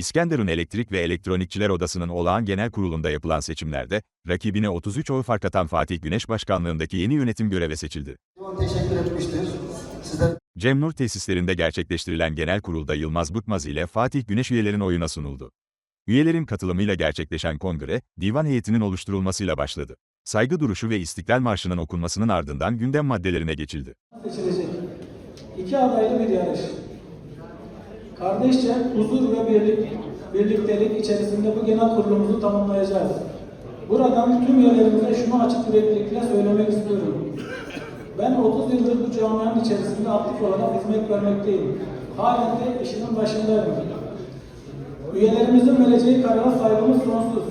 İskenderun Elektrik ve Elektronikçiler Odası'nın olağan genel kurulunda yapılan seçimlerde, rakibine 33 oy fark atan Fatih Güneş başkanlığındaki yeni yönetim göreve seçildi. Teşekkür etmiştir. Sizler Cemnur tesislerinde gerçekleştirilen genel kurulda Yılmaz Bıkmaz ile Fatih Güneş üyelerin oyuna sunuldu. Üyelerin katılımıyla gerçekleşen kongre, divan heyetinin oluşturulmasıyla başladı. Saygı duruşu ve İstiklal Marşı'nın okunmasının ardından gündem maddelerine geçildi. seçilecek. İki adaylı bir yarış. Kardeşçe huzur ve birlik, birliktelik içerisinde bu genel kurulumuzu tamamlayacağız. Buradan tüm üyelerimize şunu açık yüreklilikle söylemek istiyorum. Ben 30 yıldır bu camianın içerisinde aktif olarak hizmet vermekteyim. Halen de işimin başındayım. Üyelerimizin vereceği karara saygımız sonsuz.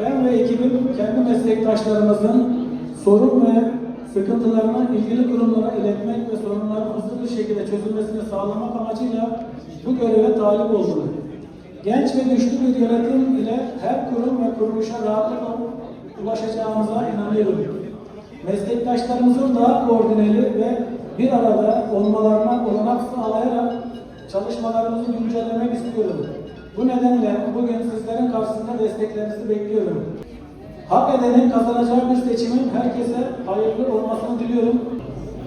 Ben ve ekibim kendi meslektaşlarımızın sorun ve sıkıntılarını ilgili kurumlara iletmek ve sorunların hızlı bir şekilde çözülmesini sağlamak amacıyla bu göreve talip oldum. Genç ve güçlü bir yönetim ile her kurum ve kuruluşa rahatlıkla ulaşacağımıza inanıyorum. Meslektaşlarımızın daha koordineli ve bir arada olmalarına olanak sağlayarak çalışmalarımızı güncellemek istiyorum. Bu nedenle bugün sizlerin karşısında desteklerinizi bekliyorum. Hak edenin kazanacağı bir seçimin herkese hayırlı olmasını diliyorum.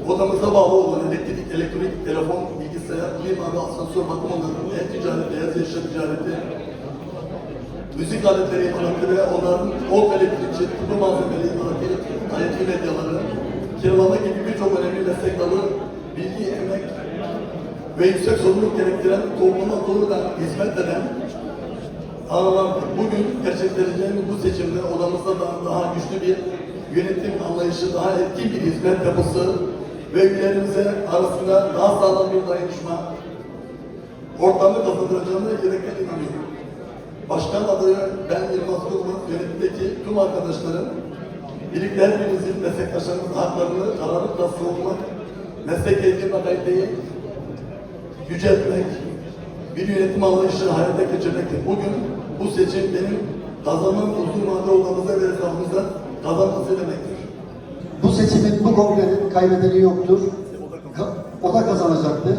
Odamıza bağlı olan elektrik, elektronik, telefon, bilgisayar, mimari, asansör bakımları, el ticareti, beyaz eşya ticareti, müzik aletleri imalatı onların ol elektrikçi, tıbbi malzemeleri imalatı, IoT medyaları, kiralama gibi birçok önemli meslek dalı, bilgi, emek ve yüksek sorumluluk gerektiren topluma doğrudan hizmet eden alanlardır. Bugün gerçekleşeceğimiz bu seçimde odamızda daha, daha güçlü bir yönetim anlayışı, daha etkin bir hizmet yapısı ve üyelerimize arasında daha sağlam bir dayanışma ortamı kazandıracağını yürekten inanıyorum. Başkan adayı ben Yılmaz Yılmaz, yönetimdeki tüm arkadaşlarım, birlikte her birimizin meslektaşlarımızın haklarını kararlılıkla savunmak, meslek eğitim kaliteyi yüceltmek, bir yönetim anlayışı hayata geçirmektir. Bugün bu seçim benim kazanmam uzun vade odamıza ve hesabımıza kazanması demektir. Kongrenin kaybedeni yoktur. Ka- O da kazanacaktır.